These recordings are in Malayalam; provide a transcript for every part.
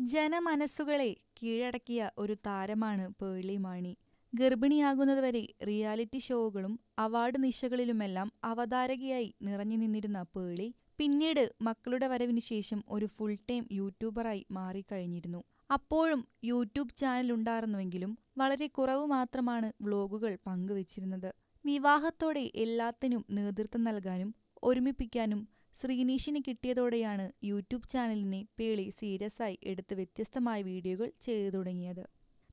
ജനമനസ്സുകളെ കീഴടക്കിയ ഒരു താരമാണ് പേളി മാണി. ഗർഭിണിയാകുന്നതുവരെ റിയാലിറ്റി ഷോകളും അവാർഡ് നിശകളിലുമെല്ലാം അവതാരകയായി നിറഞ്ഞു നിന്നിരുന്ന പേളി പിന്നീട് മക്കളുടെ വരവിനു ശേഷം ഒരു ഫുൾ ടൈം യൂട്യൂബറായി മാറിക്കഴിഞ്ഞിരുന്നു. അപ്പോഴും യൂട്യൂബ് ചാനൽ ഉണ്ടായിരുന്നുവെങ്കിലും വളരെ കുറവ് മാത്രമാണ് വ്ളോഗുകൾ പങ്കുവച്ചിരുന്നത്. വിവാഹത്തോടെ എല്ലാത്തിനും നേതൃത്വം നൽകാനും ഒരുമിപ്പിക്കാനും ശ്രീനീഷിന് കിട്ടിയതോടെയാണ് യൂട്യൂബ് ചാനലിനെ പേളി സീരിയസായി എടുത്ത് വ്യത്യസ്തമായ വീഡിയോകൾ ചെയ്തു തുടങ്ങിയത്.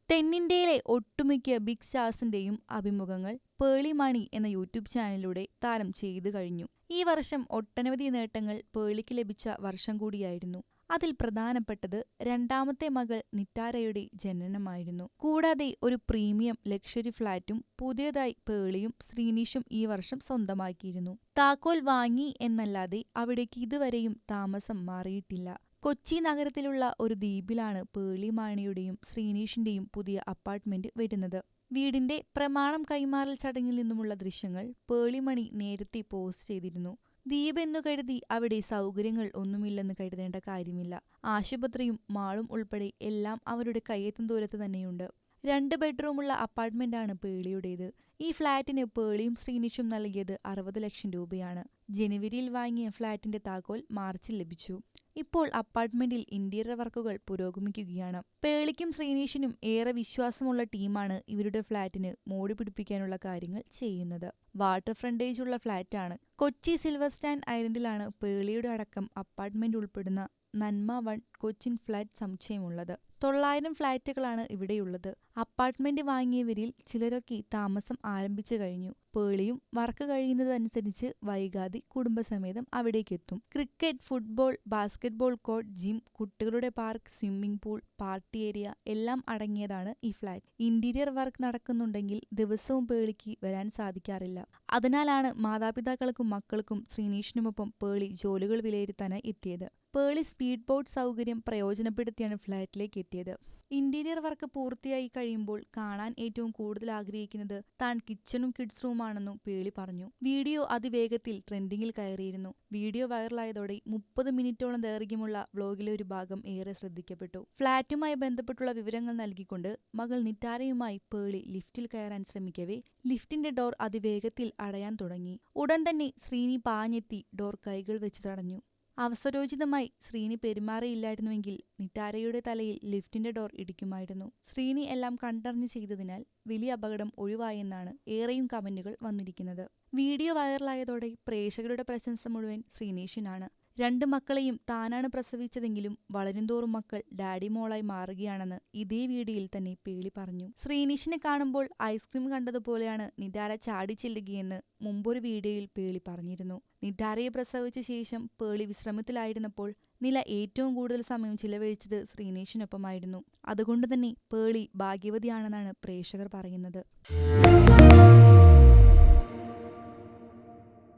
തെന്നിന്ത്യയിലെ ഒട്ടുമിക്ക ബിഗ് സ്റ്റാർസിന്റെയും അഭിമുഖങ്ങൾ പേളി മണി എന്ന യൂട്യൂബ് ചാനലിലൂടെ താരം ചെയ്തു കഴിഞ്ഞു. ഈ വർഷം ഒട്ടനവധി നേട്ടങ്ങൾ പേളിക്ക് ലഭിച്ച വർഷം കൂടിയായിരുന്നു. അതിൽ പ്രധാനപ്പെട്ടത് രണ്ടാമത്തെ മകൾ നിറ്റാരയുടെ ജനനമായിരുന്നു. കൂടാതെ ഒരു പ്രീമിയം ലക്ഷറി ഫ്ളാറ്റും പുതിയതായി പേളിയും ശ്രീനീഷും ഈ വർഷം സ്വന്തമാക്കിയിരുന്നു. താക്കോൽ വാങ്ങി എന്നല്ലാതെ അവിടേക്ക് ഇതുവരെയും താമസം മാറിയിട്ടില്ല. കൊച്ചി നഗരത്തിലുള്ള ഒരു ദ്വീപിലാണ് പേളി മാണിയുടെയും ശ്രീനീഷിന്റെയും പുതിയ അപ്പാർട്ട്മെന്റ് വരുന്നത്. വീടിന്റെ പ്രമാണം കൈമാറൽ ചടങ്ങിൽ നിന്നുമുള്ള ദൃശ്യങ്ങൾ പേളിമണി നേരത്തെ പോസ്റ്റ് ചെയ്തിരുന്നു. ദ്വീപ് എന്നു കരുതി അവിടെ സൗകര്യങ്ങൾ ഒന്നുമില്ലെന്ന് കരുതേണ്ട കാര്യമില്ല. ആശുപത്രിയും മാളും ഉൾപ്പെടെ എല്ലാം അവരുടെ കയ്യെത്തും ദൂരത്ത് തന്നെയുണ്ട്. രണ്ട് ബെഡ്റൂമുള്ള അപ്പാർട്ട്മെന്റാണ് പേളിയുടേത്. ഈ ഫ്ളാറ്റിന് പേളിയും ശ്രീനിഷും നൽകിയത് അറുപത് ലക്ഷം രൂപയാണ്. ജനുവരിയിൽ വാങ്ങിയ ഫ്ളാറ്റിന്റെ താക്കോൽ മാർച്ചിൽ ലഭിച്ചു. ഇപ്പോൾ അപ്പാർട്ട്മെന്റിൽ ഇന്റീരിയർ വർക്കുകൾ പുരോഗമിക്കുകയാണ്. പേളിക്കും ശ്രീനീഷിനും ഏറെ വിശ്വാസമുള്ള ടീമാണ് ഇവരുടെ ഫ്ളാറ്റിന് മോടി പിടിപ്പിക്കാനുള്ള കാര്യങ്ങൾ ചെയ്യുന്നത്. വാട്ടർ ഫ്രണ്ടേജ് ഉള്ള ഫ്ളാറ്റാണ് കൊച്ചി സിൽവർ സ്റ്റാൻഡ് ഐലൻഡിലാണ് പേളിയുടെ അടക്കം അപ്പാർട്ട്മെന്റ് ഉൾപ്പെടുന്ന നന്മ വൺ കൊച്ചിൻ ഫ്ലാറ്റ് സമുച്ചയമുള്ളത്. തൊള്ളായിരം ഫ്ളാറ്റുകളാണ് ഇവിടെയുള്ളത്. അപ്പാർട്ട്മെന്റ് വാങ്ങിയവരിൽ ചിലരൊക്കെ താമസം ആരംഭിച്ചു കഴിഞ്ഞു. പേളിയും വർക്ക് കഴിയുന്നതനുസരിച്ച് വൈകാതെ കുടുംബസമേതം അവിടേക്കെത്തും. Cricket football basketball court gym കുട്ടികളുടെ park swimming pool party area എല്ലാം അടങ്ങിയതാണ് ഈ ഫ്ളാറ്റ്. ഇന്റീരിയർ വർക്ക് നടക്കുന്നുണ്ടെങ്കിൽ ദിവസവും പേളിക്ക് വരാൻ സാധിക്കാറില്ല. അതിനാലാണ് മാതാപിതാക്കൾക്കും മക്കൾക്കും ശ്രീനീഷിനുമൊപ്പം പേളി ജോലികൾ വിലയിരുത്താനായി എത്തിയത്. പേളി സ്പീഡ് ബോട്ട് സൗകര്യം പ്രയോജനപ്പെടുത്തിയാണ് ഫ്ളാറ്റിലേക്ക് എത്തിയത് ഇന്റീരിയർ വർക്ക് പൂർത്തിയായി കഴിയുമ്പോൾ കാണാൻ ഏറ്റവും കൂടുതൽ ആഗ്രഹിക്കുന്നത് താൻ കിച്ചണും കിഡ്സ് റൂമാണെന്നും പേളി പറഞ്ഞു. വീഡിയോ അതിവേഗത്തിൽ ട്രെൻഡിങ്ങിൽ കയറിയിരുന്നു. വീഡിയോ വൈറലായതോടെ മുപ്പത് മിനിറ്റോളം ദൈർഘ്യമുള്ള വ്ലോഗിലെ ഒരു ഭാഗം ഏറെ ശ്രദ്ധിക്കപ്പെട്ടു. ഫ്ളാറ്റുമായി ബന്ധപ്പെട്ടുള്ള വിവരങ്ങൾ നൽകിക്കൊണ്ട് മകൾ നിറ്റാരയുമായി പേളി ലിഫ്റ്റിൽ കയറാൻ ശ്രമിക്കവേ ലിഫ്റ്റിന്റെ ഡോർ അതിവേഗത്തിൽ അടയാൻ തുടങ്ങി. ഉടൻ തന്നെ ശ്രീനി പാഞ്ഞെത്തി ഡോർ കൈകൾ വെച്ച് തടഞ്ഞു. അവസരോചിതമായി ശ്രീനി പെരുമാറിയില്ലായിരുന്നുവെങ്കിൽ നിട്ടാരയുടെ തലയിൽ ലിഫ്റ്റിന്റെ ഡോർ ഇടിക്കുമായിരുന്നു. ശ്രീനി എല്ലാം കണ്ടറിഞ്ഞ് ചെയ്തതിനാൽ വലിയ അപകടം ഒഴിവായെന്നാണ് ഏറെയും കമന്റുകൾ വന്നിരിക്കുന്നത്. വീഡിയോ വൈറലായതോടെ പ്രേക്ഷകരുടെ പ്രശംസ മുഴുവൻ ശ്രീനീഷിനാണ്. രണ്ട് മക്കളെയും താനാണ് പ്രസവിച്ചതെങ്കിലും വളരുംതോറും മക്കൾ ഡാഡി മോളായി മാറുകയാണെന്ന് ഇതേ വീഡിയോയിൽ തന്നെ പേളി പറഞ്ഞു. ശ്രീനിഷിനെ കാണുമ്പോൾ ഐസ്ക്രീം കണ്ടതുപോലെയാണ് നിഡാര ചാടിച്ചില്ലുകയെന്ന് മുമ്പൊരു വീഡിയോയിൽ പേളി പറഞ്ഞിരുന്നു. നിഡാരയെ പ്രസവിച്ച ശേഷം പേളി വിശ്രമത്തിലായിരുന്നപ്പോൾ നില ഏറ്റവും കൂടുതൽ സമയം ചിലവഴിച്ചത് ശ്രീനേഷിനൊപ്പമായിരുന്നു. അതുകൊണ്ട് തന്നെ പേളി ഭാഗ്യവതിയാണെന്നാണ് പ്രേക്ഷകർ പറയുന്നത്.